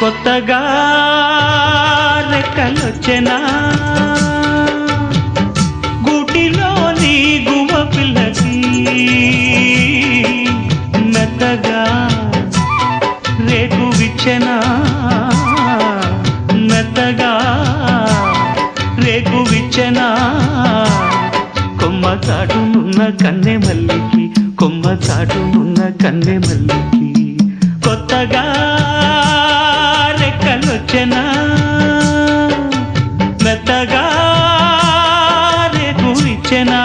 కొత్తగా రెక్కలొచ్చెనా? గూటిలోని గువ పిల్లకి మెత్తగా రేకు విచ్చెనా మెత్తగా రేకు విచ్చెనా కొమ్మ చాటునున్న కన్నె మల్లికి కొమ్మ చాటునున్న కన్నె మల్లికి. చెనా